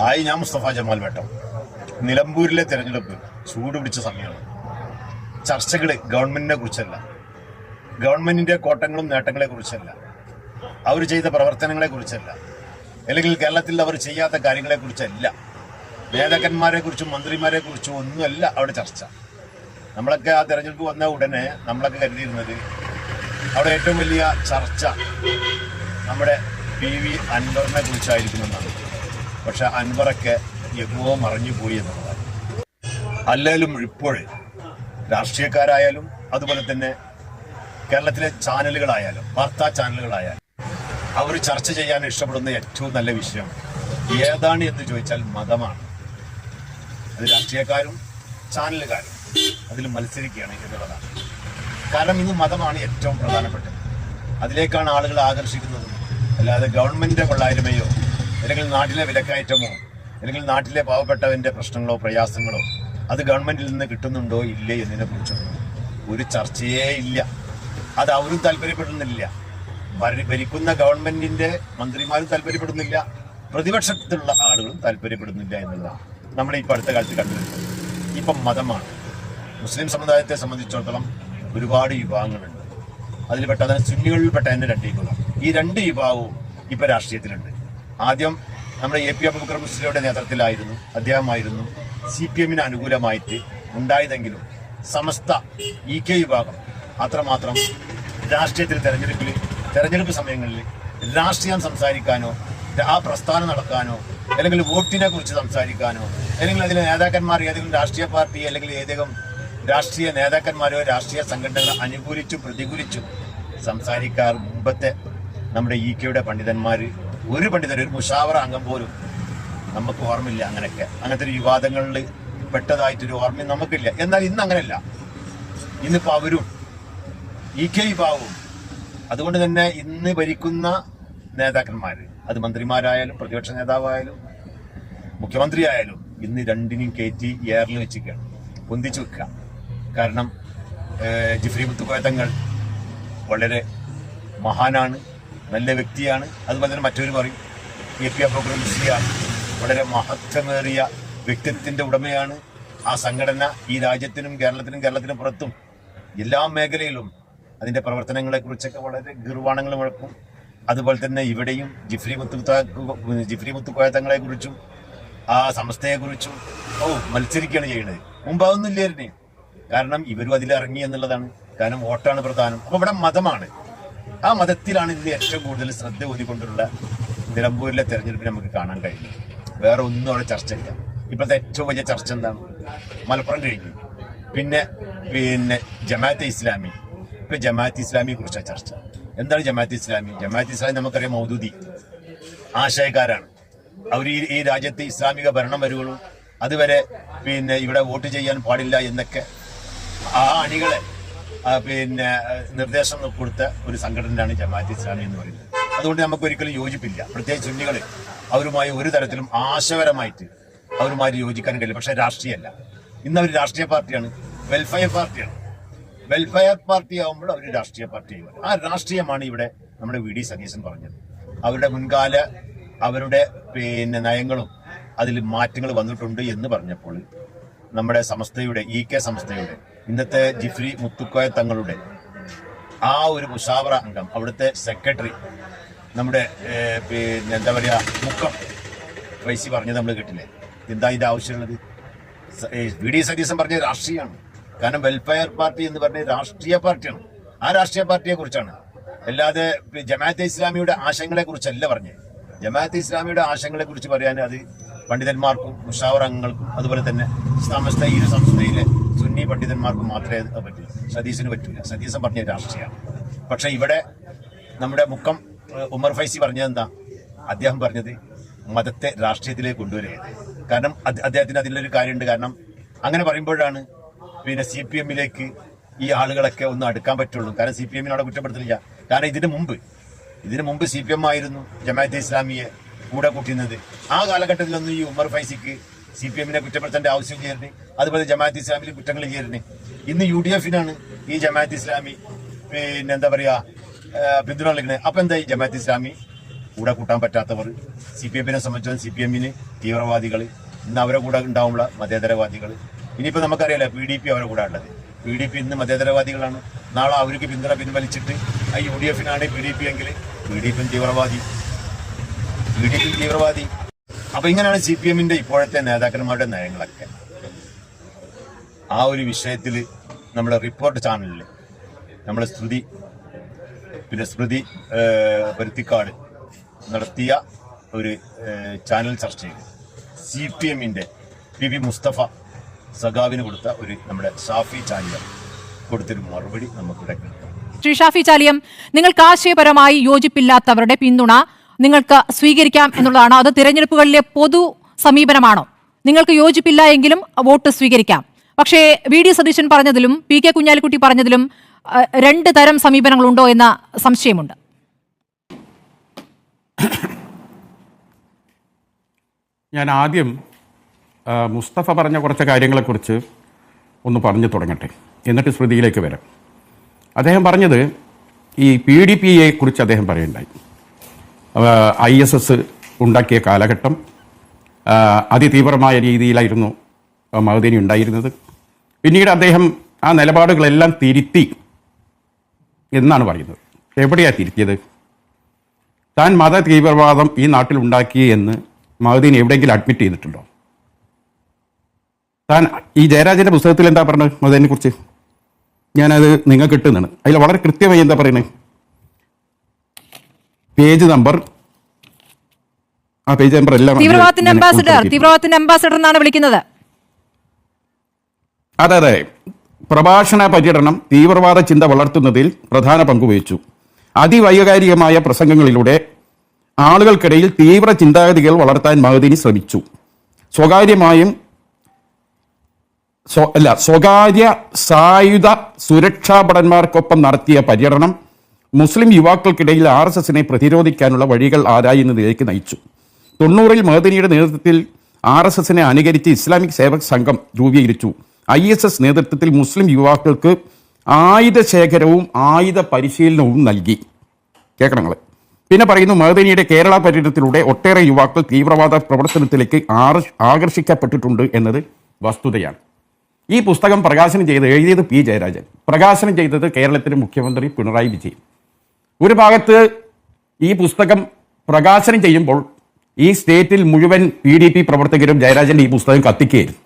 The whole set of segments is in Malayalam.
ആയി ഞാൻ മുസ്തഫ ജമാൽ വേട്ടം. നിലമ്പൂരിലെ തെരഞ്ഞെടുപ്പ് ചൂട് പിടിച്ച സമയമാണ്. ചർച്ചകൾ ഗവൺമെന്റിനെ കുറിച്ചല്ല. ഗവൺമെന്റിന്റെ കോട്ടങ്ങളും നേട്ടങ്ങളെ കുറിച്ചല്ല. അവർ ചെയ്ത പ്രവർത്തനങ്ങളെ കുറിച്ചല്ല. അല്ലെങ്കിൽ കേരളത്തിൽ അവർ ചെയ്യാത്ത കാര്യങ്ങളെ കുറിച്ചല്ല. നേതാക്കന്മാരെ കുറിച്ചും മന്ത്രിമാരെ കുറിച്ചും ഒന്നുമല്ല അവിടെ ചർച്ച. നമ്മളൊക്കെ ആ തെരഞ്ഞെടുപ്പ് വന്ന ഉടനെ നമ്മളൊക്കെ കരുതിയിരുന്നത് അവിടെ ഏറ്റവും വലിയ ചർച്ച നമ്മുടെ പി വി അൻവറിനെ കുറിച്ചായിരിക്കുമെന്നാണ് പക്ഷെ അൻവറൊക്കെ എങ്ങോ മറിഞ്ഞു പോയി എന്നുള്ളതാണ്. അല്ലെങ്കിലും ഇപ്പോൾ രാഷ്ട്രീയക്കാരായാലും അതുപോലെ തന്നെ കേരളത്തിലെ ചാനലുകളായാലും വാർത്താ ചാനലുകളായാലും അവർ ചർച്ച ചെയ്യാൻ ഇഷ്ടപ്പെടുന്ന ഏറ്റവും നല്ല വിഷയം ഏതാണ് എന്ന് ചോദിച്ചാൽ മതമാണ്. അത് രാഷ്ട്രീയക്കാരും ചാനലുകാരും അതിൽ മത്സരിക്കുകയാണ് എന്നുള്ളതാണ്. കാരണം ഇന്ന് മതമാണ് ഏറ്റവും പ്രധാനപ്പെട്ടത്. അതിലേക്കാണ് ആളുകൾ ആകർഷിക്കുന്നത്. അല്ലാതെ ഗവൺമെന്റിന്റെ കൊള്ളായ്മയോ അല്ലെങ്കിൽ നാട്ടിലെ വിലക്കയറ്റമോ അല്ലെങ്കിൽ നാട്ടിലെ പാവപ്പെട്ടവന്റെ പ്രശ്നങ്ങളോ പ്രയാസങ്ങളോ അത് ഗവൺമെന്റിൽ നിന്ന് കിട്ടുന്നുണ്ടോ ഇല്ലേ എന്നതിനെ കുറിച്ചൊന്നും ഒരു ചർച്ചയേ ഇല്ല. അത് അവരും താല്പര്യപ്പെടുന്നില്ല. ഭരിക്കുന്ന ഗവൺമെന്റിന്റെ മന്ത്രിമാരും താല്പര്യപ്പെടുന്നില്ല. പ്രതിപക്ഷത്തിലുള്ള ആളുകളും താല്പര്യപ്പെടുന്നില്ല എന്നുള്ളതാണ് നമ്മൾ ഇപ്പൊ അടുത്ത കാലത്ത് കണ്ടുവരുന്നത് ഇപ്പം മതമാണ്. മുസ്ലിം സമുദായത്തെ സംബന്ധിച്ചിടത്തോളം ഒരുപാട് വിഭാഗങ്ങളുണ്ട്. അതിൽപ്പെട്ട അതിന് സുന്നികളിൽപ്പെട്ട തന്നെ രണ്ട് വിഭാഗം ഈ രണ്ട് വിഭാഗവും ഇപ്പൊ രാഷ്ട്രീയത്തിലുണ്ട്. ആദ്യം നമ്മുടെ എ പി അബുബക്കർ മുസ്ലിയുടെ നേതൃത്വത്തിലായിരുന്നു അദ്ദേഹമായിരുന്നു സി പി എമ്മിന് അനുകൂലമായിട്ട് ഉണ്ടായതെങ്കിലും സമസ്ത ഇ കെ വിഭാഗം അത്രമാത്രം രാഷ്ട്രീയത്തിൽ തെരഞ്ഞെടുപ്പിൽ തെരഞ്ഞെടുപ്പ് സമയങ്ങളിൽ രാഷ്ട്രീയം സംസാരിക്കാനോ ആ പ്രസ്ഥാനം നടക്കാനോ അല്ലെങ്കിൽ വോട്ടിനെ കുറിച്ച് സംസാരിക്കാനോ അല്ലെങ്കിൽ അതിലെ നേതാക്കന്മാർ ഏതെങ്കിലും രാഷ്ട്രീയ പാർട്ടി അല്ലെങ്കിൽ ഏതെങ്കിലും രാഷ്ട്രീയ നേതാക്കന്മാരോ രാഷ്ട്രീയ സംഘടനകളോ അനുകൂലിച്ചും പ്രതികൂലിച്ചും സംസാരിക്കാറ് മുമ്പത്തെ നമ്മുടെ ഇ കെയുടെ പണ്ഡിതന്മാർ ഒരു പണ്ഡിതൻ ഒരു മുഷാവറ അംഗം പോലും നമുക്ക് ഓർമ്മയില്ല അങ്ങനെയൊക്കെ. അങ്ങനത്തെ ഒരു വിവാദങ്ങളിൽ പെട്ടതായിട്ടൊരു ഓർമ്മ നമുക്കില്ല. എന്നാൽ ഇന്ന് അങ്ങനെയല്ല. ഇന്നിപ്പോൾ അവരും ഇ കെ വിഭാഗവും അതുകൊണ്ട് തന്നെ ഇന്ന് ഭരിക്കുന്ന നേതാക്കന്മാർ അത് മന്ത്രിമാരായാലും പ്രതിപക്ഷ നേതാവായാലും മുഖ്യമന്ത്രി ആയാലും ഇന്ന് രണ്ടിനെയും കയറ്റി എയറിൽ വെച്ചിരിക്കുകയാണ്. പൊന്തിച്ചു വെക്കുക. കാരണം ജിഫ്രി മുത്തുക്കോയത്തങ്ങൾ വളരെ മഹാനാണ്. നല്ല വ്യക്തിയാണ്. അതുപോലെ തന്നെ മറ്റൊരു പറയും എ പി മുസ്ലിയാണ് വളരെ മഹത്വമേറിയ വ്യക്തിത്വത്തിന്റെ ഉടമയാണ്. ആ സംഘടന ഈ രാജ്യത്തിനും കേരളത്തിനും കേരളത്തിനും പുറത്തും എല്ലാ മേഖലയിലും അതിന്റെ പ്രവർത്തനങ്ങളെക്കുറിച്ചൊക്കെ വളരെ ഗീർവാണങ്ങൾ മുഴക്കും. അതുപോലെ തന്നെ ഇവിടെയും ജിഫ്രി മുത്തു ജിഫ്രി മുത്തുക്കോയത്തങ്ങളെ കുറിച്ചും ആ സംസ്ഥയെ കുറിച്ചും ഓ മത്സരിക്കുകയാണ് ചെയ്യുന്നത്. മുമ്പ് അതൊന്നും കാരണം ഇവരും അതിലിറങ്ങി എന്നുള്ളതാണ്. കാരണം വോട്ടാണ് പ്രധാനം. അപ്പൊ ഇവിടെ മതമാണ്. ആ മതത്തിലാണ് ഇന്ന് ഏറ്റവും കൂടുതൽ ശ്രദ്ധ ഊന്നിക്കൊണ്ടുള്ള നിലമ്പൂരിലെ തെരഞ്ഞെടുപ്പിന് നമുക്ക് കാണാൻ കഴിഞ്ഞു വേറെ ഒന്നും അവിടെ ചർച്ചയില്ല. ഇപ്പോഴത്തെ ഏറ്റവും വലിയ ചർച്ച എന്താണ്? മലപ്പുറം കഴിഞ്ഞു. പിന്നെ പിന്നെ ജമാഅത്തെ ഇസ്ലാമി. ഇപ്പൊ ജമാഅത്ത് ഇസ്ലാമിയെ കുറിച്ചാണ് ചർച്ച. എന്താണ് ജമാഅത്ത് ഇസ്ലാമി? ജമാഅത്ത് ഇസ്ലാമി നമുക്കറിയാം മൗദൂദി. ആശയക്കാരാണ്. അവർ ഈ ഈ രാജ്യത്ത് ഇസ്ലാമിക ഭരണം വരുകയുള്ളൂ അതുവരെ പിന്നെ ഇവിടെ വോട്ട് ചെയ്യാൻ പാടില്ല എന്നൊക്കെ ആ അണികളെ പിന്നെ നിർദ്ദേശം കൊടുത്ത ഒരു സംഘടനയാണ് ജമാഅത്ത് ഇസ്ലാമി എന്ന് പറയുന്നത്. അതുകൊണ്ട് നമുക്ക് ഒരിക്കലും യോജിപ്പില്ല. പ്രത്യേകിച്ച് സുന്നികൾ അവരുമായി ഒരു തരത്തിലും ആശയപരമായിട്ട് അവരുമായി യോജിക്കാൻ കഴിയില്ല. പക്ഷെ രാഷ്ട്രീയമല്ല ഇന്ന് അവർ രാഷ്ട്രീയ പാർട്ടിയാണ്. വെൽഫെയർ പാർട്ടിയാണ്. വെൽഫെയർ പാർട്ടി ആകുമ്പോൾ അവർ രാഷ്ട്രീയ പാർട്ടി ആ രാഷ്ട്രീയമാണ് ഇവിടെ നമ്മുടെ വി ഡി സതീശൻ പറഞ്ഞത്. അവരുടെ മുൻകാല അവരുടെ പിന്നെ നയങ്ങളും അതിൽ മാറ്റങ്ങൾ വന്നിട്ടുണ്ട് എന്ന് പറഞ്ഞപ്പോൾ നമ്മുടെ സംസ്ഥയുടെ ഇ കെ സംസ്ഥയുടെ ഇന്നത്തെ ജിഫ്രി മുത്തുക്കോയ തങ്ങളുടെ ആ ഒരു മുഷാവറ അംഗം അവിടുത്തെ സെക്രട്ടറി നമ്മുടെ പിന്നെ എന്താ പറയുക മുക്കം വൈസി പറഞ്ഞത് നമ്മൾ കേട്ടില്ലേ? എന്താ ഇത് ആവശ്യമുള്ളത്? വി ഡി സതീശൻ പറഞ്ഞ രാഷ്ട്രീയമാണ്. കാരണം വെൽഫെയർ പാർട്ടി എന്ന് പറഞ്ഞ രാഷ്ട്രീയ പാർട്ടിയാണ്. ആ രാഷ്ട്രീയ പാർട്ടിയെ കുറിച്ചാണ്. അല്ലാതെ ജമാഅത്തെ ഇസ്ലാമിയുടെ ആശയങ്ങളെ കുറിച്ചല്ല പറഞ്ഞത്. ജമാഅത്തെ ഇസ്ലാമിയുടെ ആശയങ്ങളെ കുറിച്ച് പറയാൻ അത് പണ്ഡിതന്മാർക്കും മുഷാവർ അംഗങ്ങൾക്കും അതുപോലെ തന്നെ സമസ്ത ഇരു സംസ്ഥയിലെ പണ്ഡിതന്മാർക്കും മാത്രമേ അത് പറ്റൂ. സതീശന് പറ്റില്ല സതീശൻ പറഞ്ഞ രാഷ്ട്രീയമാണ്. പക്ഷേ ഇവിടെ നമ്മുടെ മുക്കം ഉമർ ഫൈസി പറഞ്ഞത് എന്താ? അദ്ദേഹം പറഞ്ഞത് മതത്തെ രാഷ്ട്രീയത്തിലേക്ക് കൊണ്ടുവരുന്നത് കാരണം അദ്ദേഹത്തിന് അതിലൊരു കാര്യമുണ്ട്. കാരണം അങ്ങനെ പറയുമ്പോഴാണ് പിന്നെ സി പി എമ്മിലേക്ക് ഈ ആളുകളൊക്കെ ഒന്ന് അടുക്കാൻ പറ്റുള്ളൂ. കാരണം സി പി എമ്മിനോട് കുറ്റപ്പെടുത്തില്ല കാരണം ഇതിന് മുമ്പ് ഇതിനു മുമ്പ് സി പി എം ആയിരുന്നു ജമാഅത്തെ ഇസ്ലാമിയെ കൂടെ കൂട്ടുന്നത് ആ കാലഘട്ടത്തിലൊന്നും ഈ ഉമർ ഫൈസിക്ക് സി പി എമ്മിനെ കുറ്റപ്പെടുത്തേണ്ട ആവശ്യം ചെയ്യരുത് അതുപോലെ ജമാഅത്ത് ഇസ്ലാമിൽ കുറ്റങ്ങൾ ചെയ്യരുത് ഇന്ന് യു ഡി എഫിനാണ് ഈ ജമാഅത്ത് ഇസ്ലാമി പിന്നെ എന്താ പറയുക പിന്തുണ നൽകുന്നത്. അപ്പം എന്താ ഈ ജമാഅത്ത് ഇസ്ലാമി? കൂടെ കൂട്ടാൻ പറ്റാത്തവർ സി പി എമ്മിനെ സംബന്ധിച്ചും സി പി എമ്മിന് തീവ്രവാദികൾ ഇന്ന് അവരെ കൂടെ ഉണ്ടാവുള്ള മതേതരവാദികൾ. ഇനിയിപ്പോൾ നമുക്കറിയാലോ പി ഡി പി അവരെ കൂടെ ഉള്ളത്. പി ഡി പി ഇന്ന് മതേതരവാദികളാണ്. നാളെ അവർക്ക് പിന്തുണ പിൻവലിച്ചിട്ട് ആ യു ഡി എഫിനാണ് പി ഡി പി എങ്കിൽ പി ഡി പി തീവ്രവാദി. പി ഡി പി തീവ്രവാദി. അപ്പൊ ഇങ്ങനെയാണ് സി പി എമ്മിന്റെ ഇപ്പോഴത്തെ നേതാക്കന്മാരുടെ നയങ്ങളൊക്കെ. ആ ഒരു വിഷയത്തിൽ നമ്മുടെ റിപ്പോർട്ട് ചാനലിൽ നമ്മുടെ സ്മൃതി പിന്നെ സ്മൃതി പരുത്തിക്കാട് നടത്തിയ ഒരു ചാനൽ ചർച്ചയിൽ സി പി എമ്മിന്റെ പി വി മുസ്തഫ സഖാവിന് കൊടുത്ത ഒരു നമ്മുടെ ഷാഫി ചാനൽ കൊടുത്തൊരു മറുപടി നമുക്കിവിടെ ശ്രീ ഷാഫി ചാലിയം നിങ്ങൾക്ക് ആശയപരമായി യോജിപ്പില്ലാത്തവരുടെ പിന്തുണ നിങ്ങൾക്ക് സ്വീകരിക്കാം എന്നുള്ളതാണോ. അത് തിരഞ്ഞെടുപ്പുകളിലെ പൊതു സമീപനമാണോ? നിങ്ങൾക്ക് യോജിപ്പില്ല എങ്കിലും വോട്ട് സ്വീകരിക്കാം. പക്ഷേ വി. ഡി. സതീശൻ പറഞ്ഞതിലും പി. കെ. കുഞ്ഞാലിക്കുട്ടി പറഞ്ഞതിലും രണ്ട് തരം സമീപനങ്ങളുണ്ടോ എന്ന സംശയമുണ്ട്. ഞാൻ ആദ്യം മുസ്തഫ പറഞ്ഞ കുറച്ച് കാര്യങ്ങളെക്കുറിച്ച് ഒന്ന് പറഞ്ഞു തുടങ്ങട്ടെ. എന്നിട്ട് ശ്രുതിയിലേക്ക് വരാം. അദ്ദേഹം പറഞ്ഞത് ഈ പി ഡി കുറിച്ച് അദ്ദേഹം പറയുണ്ടായി ഐ എസ് എസ് ഉണ്ടാക്കിയ കാലഘട്ടം അതിതീവ്രമായ രീതിയിലായിരുന്നു മഹദീനി ഉണ്ടായിരുന്നത്. പിന്നീട് അദ്ദേഹം ആ നിലപാടുകളെല്ലാം തിരുത്തി എന്നാണ് പറയുന്നത്. എവിടെയാണ് തിരുത്തിയത്? താൻ മത തീവ്രവാദം ഈ നാട്ടിൽ ഉണ്ടാക്കി എന്ന് മഹദീൻ എവിടെയെങ്കിലും അഡ്മിറ്റ് ചെയ്തിട്ടുണ്ടോ? താൻ ഈ ജയരാജന്റെ പുസ്തകത്തിൽ എന്താ പറഞ്ഞത് മഹദീനെ കുറിച്ച് ഞാനത് നിങ്ങൾക്ക് കിട്ടുന്നതാണ് അതിൽ വളരെ കൃത്യമായി എന്താ പറയുന്നത്? Page number. ആ പേജ് നമ്പർ എല്ലാം തീവ്രവാദത്തിന്റെ അംബാസഡർ തീവ്രവാദത്തിന്റെ അംബാസിഡർ എന്നാണ് വിളിക്കുന്നത്. അതെ അതെ. പ്രഭാഷണ പര്യടനം തീവ്രവാദ ചിന്ത വളർത്തുന്നതിൽ പ്രധാന പങ്കുവഹിച്ചു അതിവൈകാരികമായ പ്രസംഗങ്ങളിലൂടെ ആളുകൾക്കിടയിൽ തീവ്ര ചിന്താഗതികൾ വളർത്താൻ മഹദിനി ശ്രമിച്ചു. സ്വകാര്യമായും സ്വ- അല്ല സ്വകാര്യ സായുധ സുരക്ഷാ ഭടന്മാർക്കൊപ്പം നടത്തിയ പര്യടനം മുസ്ലിം യുവാക്കൾക്കിടയിൽ ആർ എസ് എസിനെ പ്രതിരോധിക്കാനുള്ള വഴികൾ ആരായുന്നതിലേക്ക് നയിച്ചു. തൊണ്ണൂറിൽ മഹദിനിയുടെ നേതൃത്വത്തിൽ ആർ എസ് എസിനെ അനുകരിച്ച് ഇസ്ലാമിക് സേവക് സംഘം രൂപീകരിച്ചു. ഐ എസ് എസ് നേതൃത്വത്തിൽ മുസ്ലിം യുവാക്കൾക്ക് ആയുധ ശേഖരവും ആയുധ പരിശീലനവും നൽകി. കേൾക്കണങ്ങൾ പിന്നെ പറയുന്നു മഹദനിയുടെ കേരള പര്യടനത്തിലൂടെ ഒട്ടേറെ യുവാക്കൾ തീവ്രവാദ പ്രവർത്തനത്തിലേക്ക് ആകർഷിക്കപ്പെട്ടിട്ടുണ്ട് എന്നത് വസ്തുതയാണ്. ഈ പുസ്തകം പ്രകാശനം ചെയ്ത് എഴുതിയത് പി ജയരാജൻ. പ്രകാശനം ചെയ്തത് കേരളത്തിലെ മുഖ്യമന്ത്രി പിണറായി വിജയൻ. ഒരു ഭാഗത്ത് ഈ പുസ്തകം പ്രകാശനം ചെയ്യുമ്പോൾ ഈ സ്റ്റേറ്റിൽ മുഴുവൻ പി ഡി പി പ്രവർത്തകരും ജയരാജന്റെ ഈ പുസ്തകം കത്തിക്കുകയായിരുന്നു.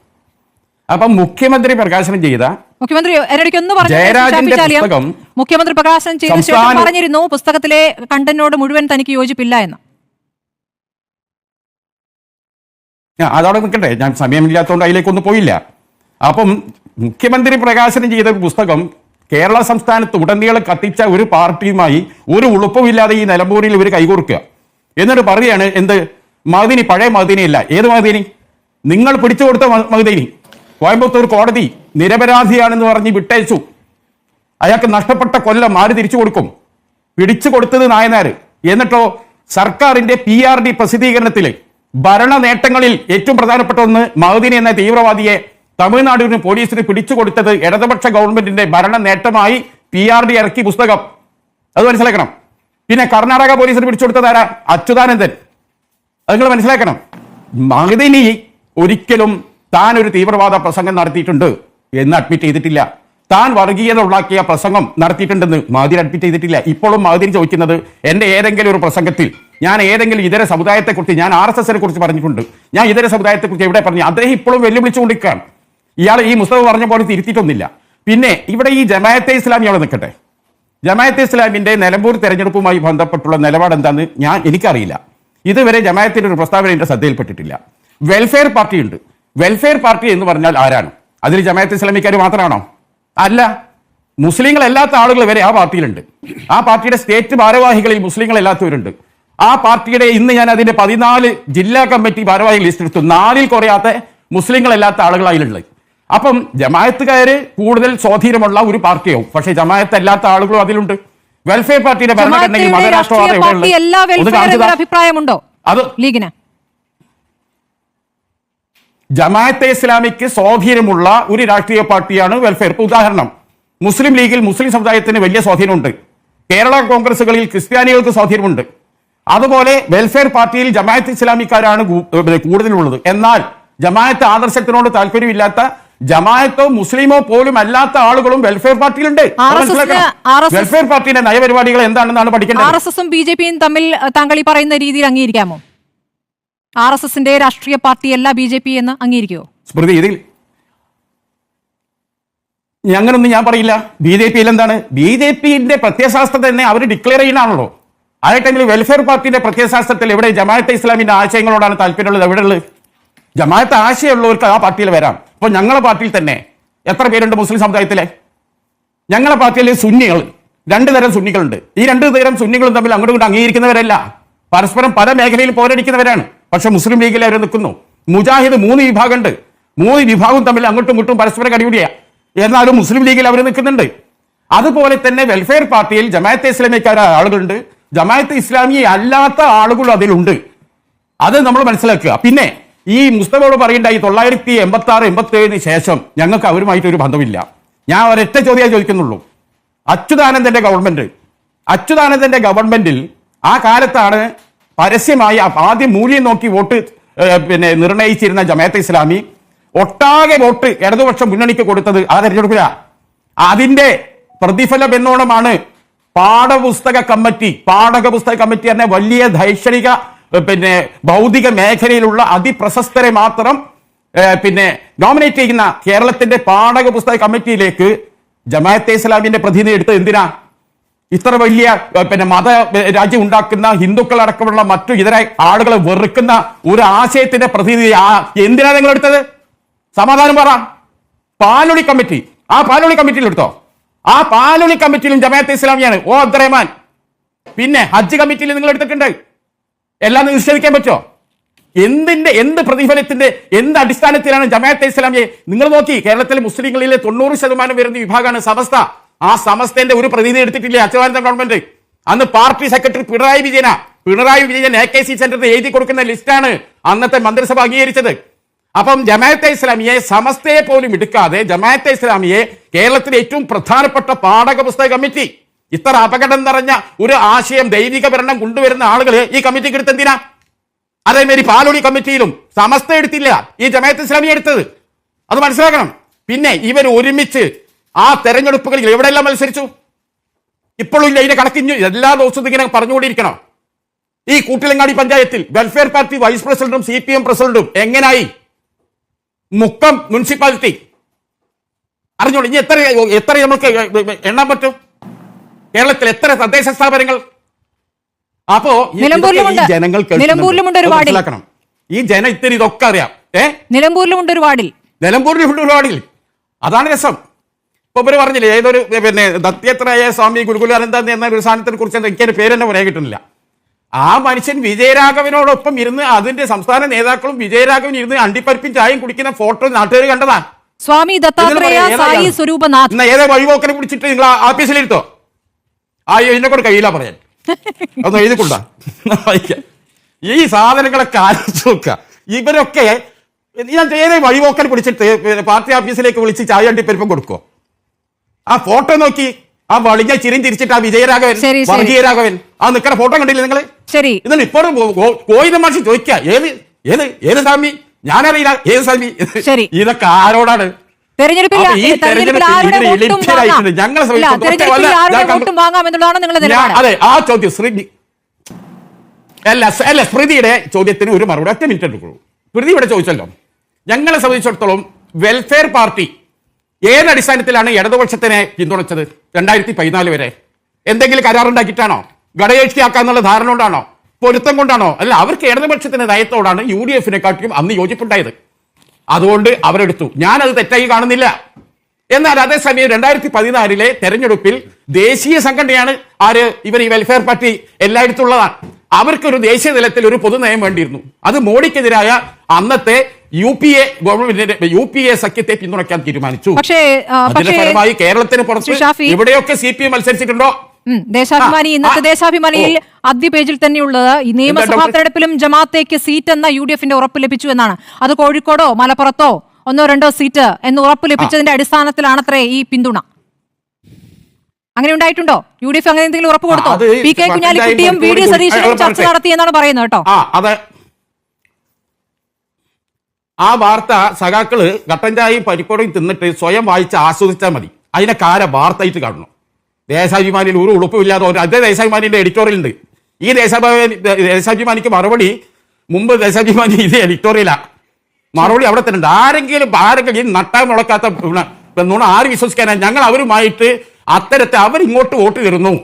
അപ്പം മുഖ്യമന്ത്രി പ്രകാശനം ചെയ്ത മുഖ്യമന്ത്രി ജയരാജന്റെ പുസ്തകം മുഖ്യമന്ത്രി പ്രകാശനം ചെയ്ത ശേഷം പറഞ്ഞിരുന്നു പുസ്തകത്തിലെ കണ്ടന്റിനോട് മുഴുവൻ തനിക്ക് യോജിപ്പില്ല എന്ന്. അതവിടെ നിൽക്കട്ടെ. ഞാൻ സമയമില്ലാത്തതുകൊണ്ട് അതിലേക്കൊന്നും പോയില്ല. അപ്പം മുഖ്യമന്ത്രി പ്രകാശനം ചെയ്ത പുസ്തകം കേരള സംസ്ഥാനത്ത് ഉടനീളം കത്തിച്ച ഒരു പാർട്ടിയുമായി ഒരു ഉളുപ്പമില്ലാതെ ഈ നിലമ്പൂരിൽ ഇവർ കൈകോർക്കുക. എന്നിട്ട് പറയുകയാണ് എന്ത്? മഹദിനി പഴയ മഹദിനിയല്ല ഏത് മഹദിനി നിങ്ങൾ പിടിച്ചു കൊടുത്ത മഹദിനി കോയമ്പത്തൂർ കോടതി നിരപരാധിയാണെന്ന് പറഞ്ഞ് വിട്ടയച്ചു. അയാൾക്ക് നഷ്ടപ്പെട്ട കൊല്ലം ആര് തിരിച്ചു കൊടുക്കും? പിടിച്ചു കൊടുത്തത് നായനാർ. എന്നിട്ടോ സർക്കാരിന്റെ പി ആർ ഡി പ്രസിദ്ധീകരണത്തിൽ ഭരണ നേട്ടങ്ങളിൽ ഏറ്റവും പ്രധാനപ്പെട്ട ഒന്ന് മഹദിനി എന്ന തീവ്രവാദിയെ തമിഴ്നാടിന് പോലീസിന് പിടിച്ചു കൊടുത്തത് ഇടതുപക്ഷ ഗവൺമെന്റിന്റെ ഭരണ നേട്ടമായി പി ആർ ഡി ഇറക്കി പുസ്തകം. അത് മനസ്സിലാക്കണം. പിന്നെ കർണാടക പോലീസിന് പിടിച്ചു കൊടുത്തത് ആരാ? അച്യുതാനന്ദൻ. അത് നിങ്ങൾ മനസ്സിലാക്കണം. മഹദിനി ഒരിക്കലും താൻ ഒരു തീവ്രവാദ പ്രസംഗം നടത്തിയിട്ടുണ്ട് എന്ന് അഡ്മിറ്റ് ചെയ്തിട്ടില്ല. താൻ വർഗീയത ഉണ്ടാക്കിയ പ്രസംഗം നടത്തിയിട്ടുണ്ടെന്ന് മാതിരി അഡ്മിറ്റ് ചെയ്തിട്ടില്ല. ഇപ്പോഴും മാതിരി ചോദിക്കുന്നത് എന്റെ ഏതെങ്കിലും ഒരു പ്രസംഗത്തിൽ ഞാൻ ഏതെങ്കിലും ഇതര സമുദായത്തെക്കുറിച്ച് ഞാൻ ആർ എസ് എസിനെ കുറിച്ച് പറഞ്ഞിട്ടുണ്ട്. ഞാൻ ഇതര സമുദായത്തെക്കുറിച്ച് എവിടെ പറഞ്ഞു? അദ്ദേഹം ഇപ്പോഴും വെല്ലുവിളിച്ചുകൊണ്ടിരിക്കുകയാണ്. ഇയാൾ ഈ മുസ്തഫ പറഞ്ഞ പോലെ തിരുത്തിയിട്ടൊന്നില്ല പിന്നെ ഇവിടെ ഈ ജമായത്തെ ഇസ്ലാമി അവിടെ നിൽക്കട്ടെ. ജമായത്തെ ഇസ്ലാമിന്റെ നിലമ്പൂർ തെരഞ്ഞെടുപ്പുമായി ബന്ധപ്പെട്ടുള്ള നിലപാട് എന്താണ് ഞാൻ എനിക്കറിയില്ല. ഇതുവരെ ജമായത്തിന്റെ ഒരു പ്രസ്താവന എന്റെ ശ്രദ്ധയിൽപ്പെട്ടിട്ടില്ല. വെൽഫെയർ പാർട്ടി ഉണ്ട്. വെൽഫെയർ പാർട്ടി എന്ന് പറഞ്ഞാൽ ആരാണ്? അതിൽ ജമായത്ത് ഇസ്ലാമിക്കാർ മാത്രമാണോ? അല്ല. മുസ്ലിങ്ങളല്ലാത്ത ആളുകൾ വരെ ആ പാർട്ടിയിലുണ്ട്. ആ പാർട്ടിയുടെ സ്റ്റേറ്റ് ഭാരവാഹികളിൽ മുസ്ലിങ്ങളല്ലാത്തവരുണ്ട്. ആ പാർട്ടിയുടെ ഇന്ന് ഞാൻ അതിന്റെ പതിനാല് ജില്ലാ കമ്മിറ്റി ഭാരവാഹികൾ ലിസ്റ്റ് എടുത്തു. നാലിൽ കുറയാത്ത മുസ്ലിങ്ങളല്ലാത്ത ആളുകൾ അതിലുള്ളത് അപ്പം ജമായത്തുകാര് കൂടുതൽ സ്വാധീനമുള്ള ഒരു പാർട്ടിയാവും. പക്ഷേ ജമായത്ത് അല്ലാത്ത ആളുകളും അതിലുണ്ട്. വെൽഫെയർ പാർട്ടിയുടെ ഭരണഘടനയിൽ മതരാഷ്ട്രവാദം അഭിപ്രായമുണ്ടോ? അത് ലീഗിന്. ജമാഅത്തെ ഇസ്ലാമിക്ക് സ്വാധീനമുള്ള ഒരു രാഷ്ട്രീയ പാർട്ടിയാണ് വെൽഫെയർ ഇപ്പൊ ഉദാഹരണം മുസ്ലിം ലീഗിൽ മുസ്ലിം സമുദായത്തിന് വലിയ സ്വാധീനമുണ്ട്. കേരള കോൺഗ്രസുകളിൽ ക്രിസ്ത്യാനികൾക്ക് സ്വാധീനമുണ്ട്. അതുപോലെ വെൽഫെയർ പാർട്ടിയിൽ ജമാഅത്ത് ഇസ്ലാമിക്കാരാണ് കൂടുതലുള്ളത്. എന്നാൽ ജമാഅത്ത് ആദർശത്തിനോട് താല്പര്യമില്ലാത്ത ജമാഅത്തോ മുസ്ലിമോ പോലും അല്ലാത്ത ആളുകളും വെൽഫെയർ പാർട്ടിയിലുണ്ട്. വെൽഫെയർ പാർട്ടിയുടെ നയപരിപാടികൾ എന്താണെന്നാണ് ആർ പഠിക്കേണ്ടത് എസ് എസും ബി ജെ പിയും തമ്മിൽ താങ്കൾ ഈ പറയുന്ന രീതിയിൽ അംഗീകരിക്കാമോ? ആർ എസ് എസിന്റെ രാഷ്ട്രീയ പാർട്ടിയല്ല ബി ജെ പി എന്ന് അംഗീകരിക്കുമോ സ്മൃതി ഇതിൽ അങ്ങനൊന്നും ഞാൻ പറയില്ല. ബി ജെ പിയിൽ എന്താണ്? ബി ജെ പിന്റെ പ്രത്യയശാസ്ത്രം തന്നെ അവർ ഡിക്ലെയർ ചെയ്യുന്നതാണല്ലോ. ആ ടൈമിൽ വെൽഫെയർ പാർട്ടിയുടെ പ്രത്യയശാസ്ത്രത്തിൽ എവിടെ ജമാഅത്തെ ഇസ്ലാമിന്റെ ആശയങ്ങളോടാണ് താല്പര്യമുള്ളത്? എവിടെയുള്ളത്? ജമാഅത്ത് ആശയമുള്ളവർക്ക് ആ പാർട്ടിയിൽ വരാം. ഇപ്പൊ ഞങ്ങളുടെ പാർട്ടിയിൽ തന്നെ എത്ര പേരുണ്ട് മുസ്ലിം സമുദായത്തിലെ? ഞങ്ങളുടെ പാർട്ടിയിലെ സുന്നികൾ രണ്ടു തരം സുന്നികളുണ്ട്. ഈ രണ്ട് തരം സുന്നികളും തമ്മിൽ അങ്ങോട്ടും ഇങ്ങോട്ട് അംഗീകരിക്കുന്നവരല്ല. പരസ്പരം പല മേഖലയിൽ പോരടിക്കുന്നവരാണ്. പക്ഷെ മുസ്ലിം ലീഗിൽ അവർ നിൽക്കുന്നു. മുജാഹിദ് മൂന്ന് വിഭാഗമുണ്ട്. മൂന്ന് വിഭാഗവും തമ്മിൽ അങ്ങോട്ടും ഇങ്ങോട്ടും പരസ്പരം കടിപിടിയാ എന്നാലും മുസ്ലിം ലീഗിൽ അവർ നിൽക്കുന്നുണ്ട്. അതുപോലെ തന്നെ വെൽഫെയർ പാർട്ടിയിൽ ജമാഅത്തെ ഇസ്ലാമിക്കാരായ ആളുകളുണ്ട്. ജമാഅത്തെ ഇസ്ലാമി അല്ലാത്ത ആളുകളും അതിലുണ്ട്. അത് നമ്മൾ മനസ്സിലാക്കുക. പിന്നെ ഈ മുസ്തഫയോട് പറയേണ്ട ഈ തൊള്ളായിരത്തി എൺപത്തി ആറ് എൺപത്തി ഏഴിന് ശേഷം ഞങ്ങൾക്ക് അവരുമായിട്ട് ഒരു ബന്ധമില്ല. ഞാൻ ഒരൊറ്റ ചോദ്യം ചോദിക്കുന്നുള്ളൂ. അച്യുതാനന്ദന്റെ ഗവൺമെന്റ് അച്യുതാനന്ദന്റെ ഗവൺമെന്റിൽ ആ കാലത്താണ് പരസ്യമായി ആദ്യം മൂല്യം നോക്കി വോട്ട് പിന്നെ നിർണയിച്ചിരുന്ന ജമാഅത്ത് ഇസ്ലാമി ഒട്ടാകെ വോട്ട് ഇടതുപക്ഷം മുന്നണിക്ക് കൊടുത്തത് ആ തെരഞ്ഞെടുപ്പില. അതിന്റെ പ്രതിഫലം എന്നോണമാണ് പാഠപുസ്തക കമ്മിറ്റി പാഠക പുസ്തക കമ്മിറ്റി എന്ന വലിയ ദൈക്ഷണിക ഏഹ്, പിന്നെ ഭൗതിക മേഖലയിലുള്ള അതിപ്രശസ്തരെ മാത്രം പിന്നെ നോമിനേറ്റ് ചെയ്യുന്ന കേരളത്തിന്റെ പാഠക പുസ്തക കമ്മിറ്റിയിലേക്ക് ജമാഅത്തെ ഇസ്ലാമിന്റെ പ്രതിനിധി എടുത്തത് എന്തിനാ? ഇത്ര വലിയ പിന്നെ മത രാജ്യം ഉണ്ടാക്കുന്ന ഹിന്ദുക്കൾ അടക്കമുള്ള മറ്റു ഇതര ആളുകളെ വെറുക്കുന്ന ഒരു ആശയത്തിന്റെ പ്രതിനിധി എന്തിനാ നിങ്ങൾ എടുത്തത്? സമാധാനം പറ. പാലൊളി കമ്മിറ്റി. ആ പാലൊളി കമ്മിറ്റിയിൽ എടുത്തോ? ആ പാലൊളി കമ്മിറ്റിയിലും ജമാഅത്തെ ഇസ്ലാമിയാണ്. ഓ അബ്ദുറഹ്മാൻ. പിന്നെ ഹജ്ജ് കമ്മിറ്റിയിൽ നിങ്ങൾ എടുത്തിട്ടുണ്ട്. എല്ലാം നിഷേധിക്കാൻ പറ്റുമോ എന്തിന്റെ എന്ത് പ്രതിഫലത്തിന്റെ എന്ത് അടിസ്ഥാനത്തിലാണ് ജമാഅത്തെ ഇസ്ലാമിയെ? നിങ്ങൾ നോക്കി കേരളത്തിലെ മുസ്ലിങ്ങളിലെ തൊണ്ണൂറ് ശതമാനം വരുന്ന വിഭാഗമാണ് സമസ്ത. ആ സമസ്തന്റെ ഒരു പ്രതിനിധി എടുത്തിട്ടില്ലേ അച്യുതാനന്ദ ഗവൺമെന്റ്? അന്ന് party secretary Pinarayi വിജയന. Pinarayi Vijayan A K G സെന്ററിൽ എഴുതി കൊടുക്കുന്ന ലിസ്റ്റാണ് അന്നത്തെ മന്ത്രിസഭ അംഗീകരിച്ചത്. അപ്പം ജമാഅത്തെ ഇസ്ലാമിയെ സമസ്തയെ പോലും എടുക്കാതെ ജമാഅത്തെ ഇസ്ലാമിയെ കേരളത്തിലെ ഏറ്റവും പ്രധാനപ്പെട്ട പാഠക പുസ്തക കമ്മിറ്റി ഇത്ര അപകടം നിറഞ്ഞ ഒരു ആശയം ദൈവിക ഭരണം കൊണ്ടുവരുന്ന ആളുകൾ ഈ കമ്മിറ്റിക്ക് എടുത്ത് എന്തിനാ? അതേമാതിരി പാലൊളി കമ്മിറ്റിയിലും സമസ്ത എടുത്തില്ല. ഈ ജമയത്ത് ഇസ്ലാമി എടുത്തത്. അത് മനസ്സിലാക്കണം. പിന്നെ ഇവർ ഒരുമിച്ച് ആ തെരഞ്ഞെടുപ്പുകളിൽ എവിടെയെല്ലാം മത്സരിച്ചു? ഇപ്പോഴും ഇല്ല ഇതിന്റെ കണക്കിഞ്ഞു എല്ലാ ദിവസവും ഇങ്ങനെ പറഞ്ഞുകൊണ്ടിരിക്കണം. ഈ കൂട്ടിലങ്ങാടി പഞ്ചായത്തിൽ വെൽഫെയർ പാർട്ടി വൈസ് പ്രസിഡന്റും സി പി എം പ്രസിഡന്റും എങ്ങനായി? മുക്കം മുനിസിപ്പാലിറ്റി അറിഞ്ഞോളൂ ഇനി എത്ര എത്ര നമുക്ക് എണ്ണാൻ പറ്റും? കേരളത്തിൽ എത്ര തദ്ദേശ സ്ഥാപനങ്ങൾ? അപ്പോ ജനങ്ങൾ മനസ്സിലാക്കണം. ഈ ജന ഇത്തിരി ഇതൊക്കെ അറിയാം. ഏ? നിലമ്പൂരിലുമുണ്ട് ഒരു വാർഡിൽ. നിലമ്പൂരിൽ ഒരു വാർഡിൽ. അതാണ് രസം. ഇപ്പൊ ഇവർ പറഞ്ഞില്ലേ ഏതൊരു പിന്നെ ദത്തിയത്രയായ സ്വാമി ഗുരുകുലാനന്ദ എന്ന ഒരു സാധനത്തിനെ കുറിച്ച് എനിക്ക് അതിന്റെ പേരെന്നെ പറയാൻ കിട്ടുന്നില്ല. ആ മനുഷ്യൻ വിജയരാഘവനോടൊപ്പം ഇരുന്ന് അതിന്റെ സംസ്ഥാന നേതാക്കളും വിജയരാഘവൻ ഇരുന്ന് അണ്ടിപ്പരിപ്പും ചായയും കുടിക്കുന്ന ഫോട്ടോ നാട്ടുകാർ കണ്ടതാ സ്വാമി ദത്താത്രേയ സായി? സ്വരൂപനാഥ്. ഏതാ വഴിപോക്കനെ പിടിച്ചിട്ട് നിങ്ങൾ ആഫീസിലിരുത്തോ ആ എന്നെ കൊണ്ട് കഴിയില്ല പറയാൻ. ഒന്ന് വായിക്കാം. ഈ സാധനങ്ങളൊക്കെ ആലോചിച്ച് നോക്കുക. ഇവരൊക്കെ ഞാൻ നേരെ വഴിപോക്കൽ പിടിച്ചിട്ട് പാർട്ടി ഓഫീസിലേക്ക് വിളിച്ച് ചായ അണ്ടിപ്പരിപ്പം കൊടുക്കോ ആ ഫോട്ടോ നോക്കി. ആ വളിഞ്ഞ ചിരിയും തിരിച്ചിട്ട് ആ വിജയരാഘവൻ. വർഗീയരാഘവൻ ആ നിക്കണ ഫോട്ടോ കണ്ടില്ലേ നിങ്ങൾ? ശരി. ഇതാണ് ഇപ്പോഴും കോയിത മാഷി ചോദിക്കുക. ഏത് ഏത് ഏത് സ്വാമി? ഞാനറിയില്ല. ഏത് സ്വാമി. ഇതൊക്കെ ആരോടാണ്? തെരഞ്ഞെടുപ്പിൽ വോട്ടും. വാങ്ങാം? എന്നുള്ളതാണ് നിങ്ങളുടെ അതെ ആ ചോദ്യം ശ്രീ അല്ല സ്- അല്ല സ്മൃതിയുടെ ചോദ്യത്തിന് ഒരു മറുപടി ഒറ്റ മിനിറ്റ് എടുക്കുള്ളൂ. സ്മൃതി ഇവിടെ ചോദിച്ചല്ലോ. ഞങ്ങളെ സംബന്ധിച്ചിടത്തോളം വെൽഫെയർ പാർട്ടി ഏത് അടിസ്ഥാനത്തിലാണ് ഇടതുപക്ഷത്തിനെ പിന്തുണച്ചത് രണ്ടായിരത്തി പതിനാല് വരെ? എന്തെങ്കിലും കരാറുണ്ടാക്കിയിട്ടാണോ? ഘടകകക്ഷിയാക്കാന്നുള്ള ധാരണ കൊണ്ടാണോ? പൊരുത്തം കൊണ്ടാണോ? അല്ല അവർക്ക് ഇടതുപക്ഷത്തിന്റെ നയത്തോടാണ് യു ഡി എഫിനെക്കാട്ടിലും അന്ന് യോജിപ്പുണ്ടായത്. അതുകൊണ്ട് അവരെടുത്തു. ഞാനത് തെറ്റായി കാണുന്നില്ല. എന്നാൽ അതേസമയം രണ്ടായിരത്തി പതിനാലിലെ തെരഞ്ഞെടുപ്പിൽ ദേശീയ സംഘടനയാണ് ആര്? ഇവർ ഈ വെൽഫെയർ പാർട്ടി എല്ലായിടത്തും ഉള്ളതാണ്. അവർക്കൊരു ദേശീയ തലത്തിൽ ഒരു പൊതുനയം വേണ്ടിയിരുന്നു. അത് മോഡിക്കെതിരായ അന്നത്തെ യു പി എ ഗവൺമെന്റിന്റെ യു പി എ സഖ്യത്തെ പിന്തുണയ്ക്കാൻ തീരുമാനിച്ചു. പക്ഷേ അതിന്റെ ഫലമായി കേരളത്തിന് പുറത്ത് എവിടെയൊക്കെ സി പി എം മത്സരിച്ചിട്ടുണ്ടോ? ദേശാഭിമാനി ഇന്നത്തെ ദേശാഭിമാനിയിൽ ആദ്യ പേജിൽ തന്നെയുള്ളത് ഈ നിയമസഭാ? തെരഞ്ഞെടുപ്പിലും ജമാഅത്തേക്ക് സീറ്റ് എന്ന യു ഡി എഫിന്റെ ഉറപ്പ് ലഭിച്ചു എന്നാണ്. അത് കോഴിക്കോടോ മലപ്പുറത്തോ ഒന്നോ രണ്ടോ സീറ്റ് എന്ന് ഉറപ്പ് ലഭിച്ചതിന്റെ അടിസ്ഥാനത്തിലാണത്രേ ഈ പിന്തുണ. അങ്ങനെ ഉണ്ടായിട്ടുണ്ടോ? യു ഡി എഫ് അങ്ങനെ എന്തെങ്കിലും ഉറപ്പ് കൊടുത്തോ? പി കെ കുഞ്ഞാലിക്കുട്ടിയും വി ഡി സതീശനും ചർച്ച നടത്തി നടത്തിയെന്നാണ് പറയുന്നത് കേട്ടോ. ആ വാർത്ത സഖാക്കൾ കട്ടൻ ചായയും തിന്നിട്ട് സ്വയം വായിച്ച് ആസ്വദിച്ചാൽ മതി. അതിനെ കാര വാർത്തയായിട്ട് കാണണം. ദേശാഭിമാനിയിൽ ഒരു ഉളുപ്പുമില്ലാതെ അതേ ദേശാഭിമാനിന്റെ എഡിറ്റോറിയൽ ഉണ്ട്. ഈ ദേശാഭിമാനി ദേശാഭിമാനിക്ക് മറുപടി മുമ്പ് ദേശാഭിമാനി ഇത് എഡിറ്റോറിയലാ മറുപടി അവിടെ തന്നെ ഉണ്ട്. ആരെങ്കിലും ആരെങ്കിലും ഈ നട്ടാൻ മുളക്കാത്ത നുണ ആര് വിശ്വസിക്കാനാണ് ഞങ്ങൾ അവരുമായിട്ട് അത്തരത്തെ അവരിങ്ങോട്ട് വോട്ട് തരുന്നു.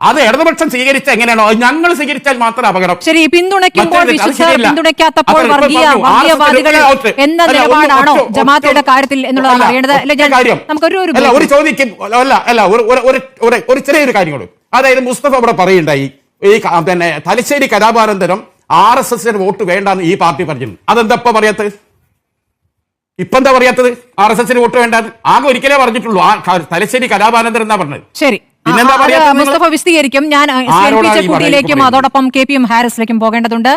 അത് ഇടതുപക്ഷം സ്വീകരിച്ച എങ്ങനെയാണോ? ഞങ്ങൾ സ്വീകരിച്ചാൽ മാത്രം അപകടം. ശരി പിന്തുണയ്ക്കുമ്പോൾ. പിന്തുണയ്ക്കാത്തപ്പോൾ വർഗീയ വർഗീയവാദികൾ എന്ന നിലപാടാണോ ജമാഅത്തയുടെ കാര്യത്തിൽ എന്നുള്ളതാണ് അറിയേണ്ടത്. നമുക്കൊരു ഒരു ചോദിക്കും അല്ല അല്ല ഒരു ചെറിയൊരു കാര്യം കൂടെ. അതായത് മുസ്തഫ അവിടെ പറയുണ്ടായി ഈ പിന്നെ തലശ്ശേരി കലാപാനന്തരം ആർ എസ് എസിന് വോട്ട് വേണ്ടെന്ന് ഈ പാർട്ടി പറഞ്ഞു അതെന്താ ഇപ്പൊ പറയാത്തത്? ഇപ്പൊ എന്താ പറയാത്തത്? ആർ എസ് എസിന് വോട്ട് വേണ്ടത് ആകെ ഒരിക്കലേ പറഞ്ഞിട്ടുള്ളൂ. ആ തലശ്ശേരി കലാപാനന്തരം എന്നാ പറഞ്ഞത്? ശരി. പിന്നെന്താ? മുസ്തഫ വിശദീകരിക്കും. ഞാൻ കൂടിയിലേക്കും കുട്ടിയിലേക്കും അതോടൊപ്പം കെ പി എം ഹാരിസിലേക്കും പോകേണ്ടതുണ്ട്.